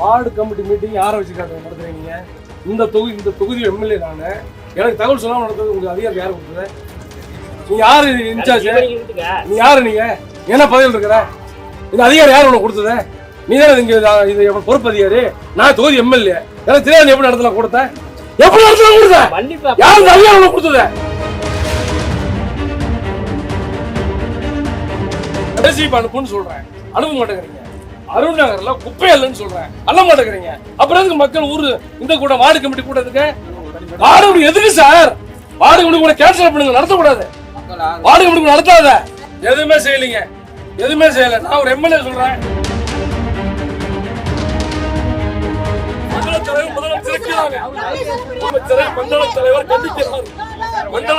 Ward committee meeting யாரை வச்சுக்காத நடத்துறீங்க? இந்த தொகுதி இந்த தொகுதி எம்எல்ஏ நானு. எனக்கு தகவல் சொல்லாம நடத்துறது உங்களுக்கு அதிகாரம் யார் கொடுத்தது? நீ யாரு இன்சார்ஜ்? நீ யாரு நீங்க? என்ன பதவியில் இருக்கிற? இந்த அதிகாரம் யார் உனக்கு கொடுத்தது? நீ தானே இங்க இத- பொறுப்பு அதிகாரி? நான் தொகுதி எம்எல்ஏ. எனக்கு தெரியாது எப்படி நடத்தலாம் கொடுத்த? எப்படி நடத்தலாம் கொடுத்த? மன்னிப்பு யார் இந்த அதிகாரம் உனக்கு கொடுத்தது? கடைசி அனுப்புன்னு சொல்றேன். அனுப்ப மாட்டேங்கிறீங்க. அருண் நகர்ல குப்பை இல்லைன்னு சொல்றேன் அல்ல மாட்டேங்கிறீங்க அப்புறம் எதுக்கு மக்கள் ஊரு இந்த கூட வார்டு கமிட்டி கூட்டத்துக்கு வார்டு கமிட்டி எதுக்கு சார்? வார்டு கமிட்டி கூட கேன்சல் பண்ணுங்க நடத்தக்கூடாது. வார்டு கமிட்டி நடத்தாத. எதுவுமே செய்யலைங்க. எதுவுமே செய்யல. நான் ஒரு எம்எல்ஏ சொல்றேன். மண்டல தலைவர் முதலமைச்சர் மண்டல தலைவர் கண்டிக்கிறார். மண்டல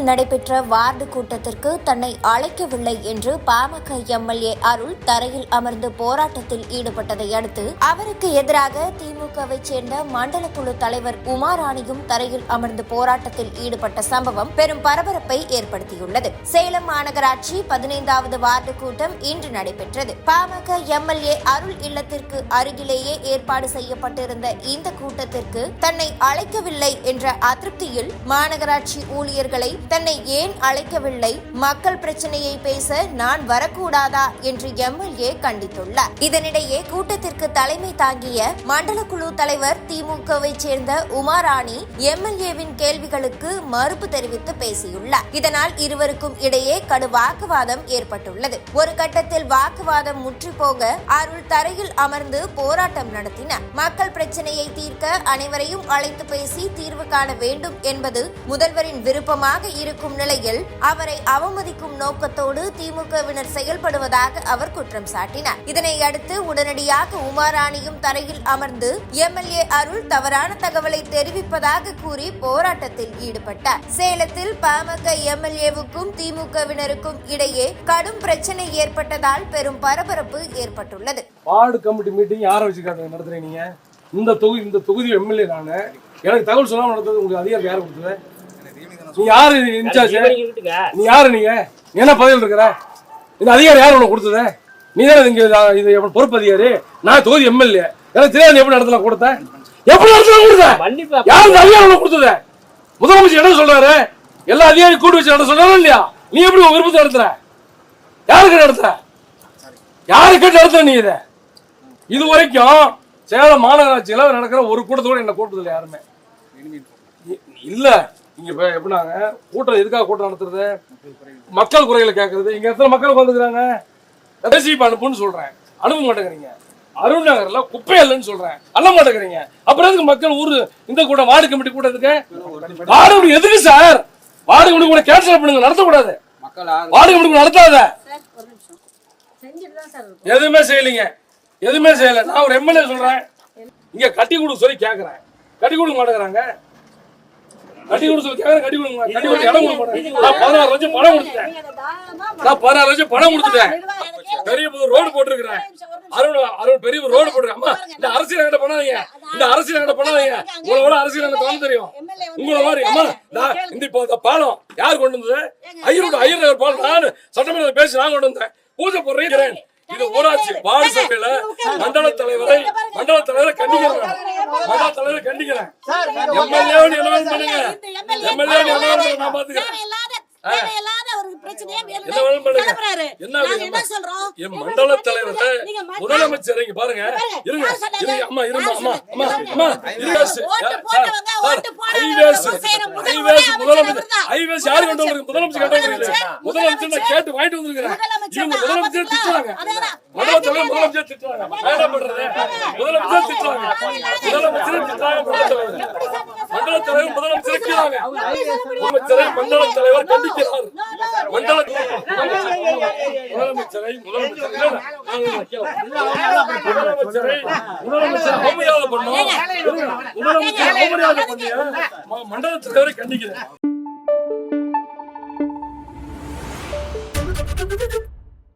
சென்னையில் நடைபெற்ற வார்டு கூட்டத்திற்கு தன்னை அழைக்கவில்லை என்று பாமக எம்எல்ஏ அருள் தரையில் அமர்ந்து போராட்டத்தில் ஈடுபட்டதை அடுத்து அவருக்கு எதிராக திமுகவை சேர்ந்த மண்டல குழு தலைவர் உமாராணியும் தரையில் அமர்ந்து போராட்டத்தில் ஈடுபட்ட சம்பவம் பெரும் பரபரப்பை ஏற்படுத்தியுள்ளது. சேலம் மாநகராட்சி பதினைந்தாவது வார்டு கூட்டம் இன்று நடைபெற்றது. பாமக எம்எல்ஏ அருள் இல்லத்திற்கு அருகிலேயே ஏற்பாடு செய்யப்பட்டிருந்த இந்த கூட்டத்திற்கு தன்னை அழைக்கவில்லை என்ற அதிருப்தியில் மாநகராட்சி ஊழியர்களை தன்னை ஏன் அழைக்கவில்லை? மக்கள் பிரச்சனையை பேச நான் வரக்கூடாதா? என்று எம்எல்ஏ கண்டித்துள்ளார். இதனிடையே கூட்டத்திற்கு தலைமை தாங்கிய மண்டல குழு தலைவர் திமுகவை சேர்ந்த உமாராணி எம்எல்ஏவின் கேள்விகளுக்கு மறுப்பு தெரிவித்து பேசியுள்ளார். இதனால் இருவருக்கும் இடையே கடு வாக்குவாதம் ஏற்பட்டுள்ளது. ஒரு கட்டத்தில் வாக்குவாதம் முற்றிப்போக அருள் தரையில் அமர்ந்து போராட்டம் நடத்தினார். மக்கள் பிரச்சனையை தீர்க்க அனைவரையும் அழைத்து பேசி தீர்வு காண வேண்டும் என்பது முதல்வரின் விருப்பமாக இருக்கும் நிலையில் அவரை அவமதிக்கும் நோக்கத்தோடு திமுகவினர் செயல்படுவதாக அவர் குற்றம் சாட்டினார். இதனை அடுத்து உடனடியாக உமாராணியும் தரையில் அமர்ந்து எம்எல்ஏ அருள் தவறான தகவலை தெரிவிப்பதாக கூறி போராட்டத்தில் ஈடுபட்டார். சேலத்தில் பாமக எம்எல்ஏவுக்கும் திமுகவினருக்கும் இடையே கடும் பிரச்சனை ஏற்பட்டதால் பெரும் பரபரப்பு ஏற்பட்டுள்ளது. வார்டு கமிட்டி மீட்டிங் யாரை வச்சுக்காத நடத்துறீங்க இந்த தொகுதி இந்த தொகுதி எம்எல்ஏ நானு. எனக்கு தகவல் சொல்லாமல் நடத்துறது உங்களுக்கு அதிகாரம் யார் கொடுத்தது? நீ யாரு இன்சார்ஜ்? நீ யாரு நீங்க? என்ன பதவியில் இருக்கிற? இந்த அதிகாரம் யார் உனக்கு கொடுத்தது? நீ தானே இங்க இத- எவ்வளவு பொறுப்பு அதிகாரி நான் தொகுதி எம்எல்ஏ. எனக்கு தெரியாது நீ எப்படி நடத்தலாம் கொடுத்த? எப்படி நடத்தலாம் கொடுத்த? மன்னிப்பு யார் இந்த அதிகாரம் உனக்கு கொடுத்தது? முதலமைச்சர் என்ன சொல்றாரு? எல்லா அதிகாரியும் கூட்டு வச்சு நடத்த சொல்றாரு இல்லையா? நீ எப்படி உன் விருப்பத்தை நடத்துற? யாருக்கு நடத்துற? யாருக்கு நடத்துற நீ இதை? இது வரைக்கும் சேலம் மாநகராட்சியில நடக்கிற ஒரு கூட்டத்தோட என்ன கூட்டத்தில் யாருமே. இல்ல. இங்க இப்ப எப்படினாங்க? கூட்டம் எதுக்காக கூட்டம் நடத்துறது? மக்கள் குறைகளை கேட்கறது இங்க எத்தனை மக்கள் உட்காந்துக்கிறாங்க பேசி அனுப்புன்னு சொல்றேன். அனுப்ப மாட்டேங்கிறீங்க. அருண் நகர்ல குப்பை இல்லைன்னு சொல்றேன். அல்ல மாட்டேங்கிறீங்க. அப்புறம் எதுக்கு மக்கள் ஊரு இந்த கூட்டம் வார்டு கமிட்டி கூட்டத்துக்கு? வார்டு கமிட்டி எதுக்கு சார்? வார்டு கமிட்டி கூட கேன்சல் பண்ணுங்க நடத்தக்கூடாது. வார்டு கமிட்டி கூட நடத்தாத. எதுவுமே செய்யலைங்க. எதுவுமே செய்யல. நான் ஒரு எம்எல்ஏ சொல்றேன். இங்க கட்டி கொடுக்க சொல்லி கேட்கறேன் கட்டி கொடுக்க மாட்டேங்கிறாங்க. கட்டி சொல்லி கேக்குறேன் கட்டி மாட்டேங்க. கட்டி கொடுக்க இடம் கொடுக்க நான் பதினாறு லட்சம் பணம் கொடுத்துட்டேன். நான் பதினாறு லட்சம் பணம் கொடுத்துட்டேன். பெரிய ரோடு போட்டிருக்கிறேன். அருண் அருண் பெரிய ரோடு போட்டிருக்கேன். அம்மா இந்த அரசியல் என்கிட்ட பண்ணாதீங்க. இந்த அரசியல் என்கிட்ட பண்ணாதீங்க. உங்களை விட அரசியல் எனக்கு தோண தெரியும். உங்களை மாதிரி அம்மா நான் இந்த இப்போ பாலம் யார் கொண்டு வந்தது? ஐயரோட ஐயர் பாலம். நான் சட்டமன்றத்தில் பேசி நான் கொண்டு வந்தேன். பூஜை போடுறேன் இது ஊராட்சி வார்டு சபையில மண்டல தலைவரை மண்டல தலைவரை கண்டிக்கிறேன். மண்டல தலைவரை கண்டிக்கிறேன். எம்எல்ஏ பண்ணுங்க. எம்எல்ஏ நான் பாத்துக்கிறேன். என்ன வேணும் பண்ணுங்க. என்ன வேணும்? என் மண்டல தலைவரை முதலமைச்சர் இங்க பாருங்க. இருங்க. இருங்க. அம்மா இருங்க. அம்மா அம்மா அம்மா. சார், ஐவேஸ் ஐவேஸ் முதலமைச்சர் ஐவேஸ் யாரு கொண்டு வந்து முதலமைச்சர் கேட்டு வந்திருக்கீங்க முதலமைச்சர் நான் கேட்டு வாங்கிட்டு வந்திருக்கிறேன் இவங்க முதலமைச்சர் திட்டுறாங்க. மண்டல தலைவர் முதலமைச்சர் திட்டுறாங்க. பண்றது? முதலமைச்சர் திட்டுறாங்க. முதலமைச்சர் திட்டுறாங்க. மண்டல தலைவர். மண்டல தலைவர் முதலமைச்சர் முதலமைச்சரை மண்டல தலைவர் கண்டிக்கிறார் மண்டல முதலமைச்சரை முதலமைச்சர் முதலமைச்சரை அவமரியாதை பண்ணோம் முதலமைச்சர் அவமரியாதை பண்ணிய கண்டிக்கிறேன்